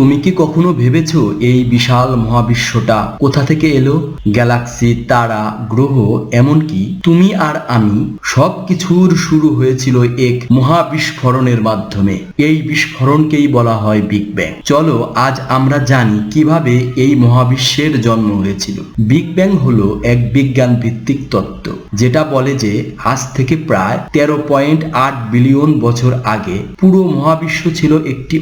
তুমি কি কখনো ভেবেছ এই বিশাল মহাবিশ্বটা কোথা থেকে এলো? গ্যালাক্সি, তারা, গ্রহ, এমনকি তুমি আর আমি সব কিছুর শুরু হয়েছিল এক মহাবিস্ফোরণের মাধ্যমে। এই বিস্ফোরণকেই বলা হয় বিগ ব্যাং চলো, আজ আমরা জানি কীভাবে এই মহাবিশ্বের জন্ম হয়েছিল। বিগ ব্যাং হলো এক বিজ্ঞান ভিত্তিক তত্ত্ব, যেটা বলে যে আজ থেকে প্রায় তেরো পয়েন্ট আট বিলিয়ন বছর আগে পুরো মহাবিশ্ব ছিল একটি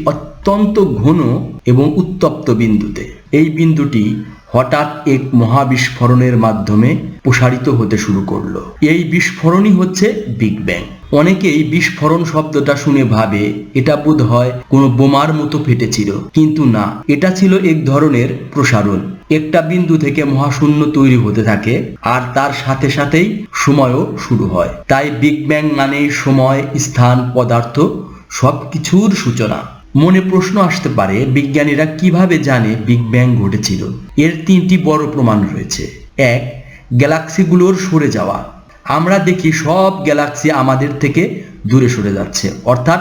অত্যন্ত ঘন এবং উত্তপ্ত বিন্দুতে। এই বিন্দুটি হঠাৎ এক মহাবিস্ফোরণের মাধ্যমে প্রসারিত হতে শুরু করল। এই বিস্ফোরণই হচ্ছে বিগ ব্যাং। অনেকেই বিস্ফোরণ শব্দটা শুনে ভাবে, এটা বোধ হয় কোনো বোমার মতো ফেটেছিল। কিন্তু না, এটা ছিল এক ধরনের প্রসারণ। একটা বিন্দু থেকে মহাশূন্য তৈরি হতে থাকে, আর তার সাথে সাথেই সময়ও শুরু হয়। তাই বিগ ব্যাং মানেই সময়, স্থান, পদার্থ, সবকিছুর সূচনা। মনে প্রশ্ন আসতে পারে, বিজ্ঞানীরা কীভাবে জানে বিগ ব্যাং ঘটেছিল? এর তিনটি বড় প্রমাণ রয়েছে। এক, গ্যালাক্সিগুলোর সরে যাওয়া। আমরা দেখি সব গ্যালাক্সি আমাদের থেকে দূরে সরে যাচ্ছে। অর্থাৎ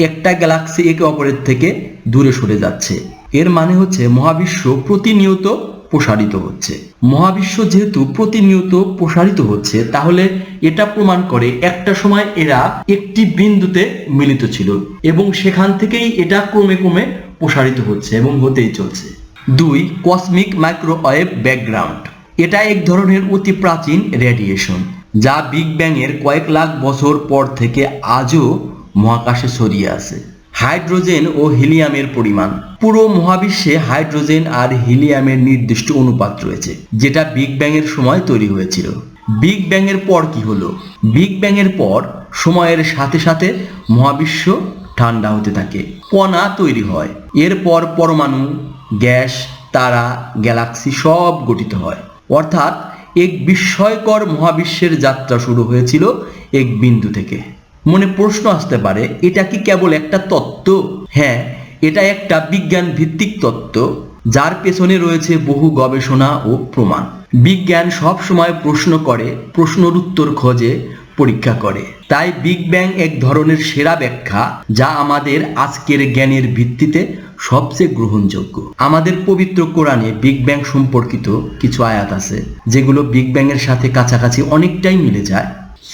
একটা গ্যালাক্সি একে অপরের থেকে দূরে সরে যাচ্ছে। এর মানে হচ্ছে মহাবিশ্ব প্রতিনিয়ত প্রসারিত হচ্ছে। মহাবিশ্ব যেহেতু প্রতিনিয়ত প্রসারিত হচ্ছে, তাহলে এটা প্রমাণ করে একটা সময় এরা একটি বিন্দুতে মিলিত ছিল এবং সেখান থেকেই এটা ক্রমে ক্রমে প্রসারিত হচ্ছে এবং হতেই চলছে। দুই কসমিক মাইক্রোওয়েভ ব্যাকগ্রাউন্ড এটা এক ধরনের অতি প্রাচীন রেডিয়েশন যা বিগ ব্যাং এর কয়েক লাখ বছর পর থেকে আজও মহাকাশে ছড়িয়ে আছে। হাইড্রোজেন ও হিলিয়ামের পরিমাণ। পুরো মহাবিশ্বে হাইড্রোজেন আর হিলিয়ামের নির্দিষ্ট অনুপাত রয়েছে, যেটা বিগ ব্যাং এর সময় তৈরি হয়েছিল। বিগ ব্যাং এর পর কি হলো? বিগ ব্যাং এর পর সময়ের সাথে সাথে মহাবিশ্ব ঠান্ডা হতে থাকে, কণা তৈরি হয়। এরপর পরমাণু, গ্যাস, তারা, গ্যালাক্সি সব গঠিত হয়। অর্থাৎ এক বিস্ময়কর মহাবিশ্বের যাত্রা শুরু হয়েছিল এক বিন্দু থেকে। মনে প্রশ্ন আসতে পারে, এটা কি কেবল একটা তত্ত্ব? হ্যাঁ এটা একটা বিজ্ঞান ভিত্তিক তত্ত্ব, যার পেছনে রয়েছে বহু গবেষণা ও প্রমাণ। বিজ্ঞান সব সময় প্রশ্ন করে, প্রশ্নর উত্তর খোঁজে, পরীক্ষা করে। তাই বিগ ব্যাং এক ধরনের সেরা ব্যাখ্যা, যা আমাদের আজকের জ্ঞানের ভিত্তিতে সবচেয়ে গ্রহণযোগ্য। আমাদের পবিত্র কোরআনে বিগ ব্যাং সম্পর্কিত কিছু আয়াত আছে, যেগুলো বিগ ব্যাং এর সাথে কাছাকাছি অনেকটাই মিলে যায়।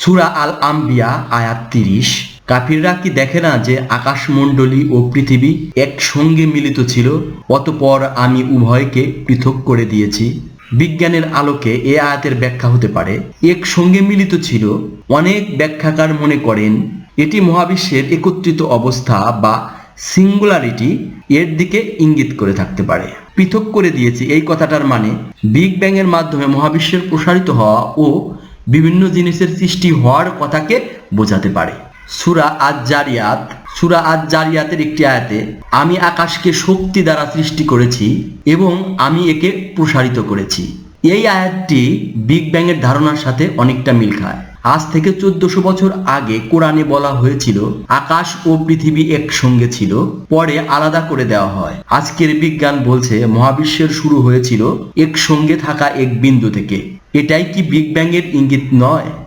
সুরা আল আম্বিয়া আয়াত তিরিশ। কাফিররা কি দেখে না যে আকাশমণ্ডলী ও পৃথিবী একসঙ্গে মিলিত ছিল? অতপর আমি উভয়কে পৃথক করে দিয়েছি। বিজ্ঞানের আলোকে এ আয়াতের ব্যাখ্যা হতে পারে। একসঙ্গে মিলিত ছিল। অনেক ব্যাখ্যাকার মনে করেন, এটি মহাবিশ্বের একত্রিত অবস্থা বা সিঙ্গুলারিটি এর দিকে ইঙ্গিত করে থাকতে পারে। পৃথক করে দিয়েছি এই কথাটার মানে বিগ ব্যাং এর মাধ্যমে মহাবিশ্বের প্রসারিত হওয়া ও বিভিন্ন জিনিসের সৃষ্টি হওয়ার কথাকে বোঝাতে পারে। সুরা আজ জারিয়াত সুরা আজ জারিয়াতের একটি আয়াতে, আমি আকাশকে শক্তি দ্বারা সৃষ্টি করেছি এবং আমি একে প্রসারিত করেছি। এই আয়াতটি বিগ ব্যাংয়ের ধারণার সাথে অনেকটা মিল খায়। আজ থেকে চোদ্দশো বছর আগে কোরআনে বলা হয়েছিল, আকাশ ও পৃথিবী একসঙ্গে ছিল, পরে আলাদা করে দেওয়া হয়। আজকের বিজ্ঞান বলছে, মহাবিশ্বের শুরু হয়েছিল একসঙ্গে থাকা এক বিন্দু থেকে। এটাই কি বিগ ব্যাং এর ইঙ্গিত নয়?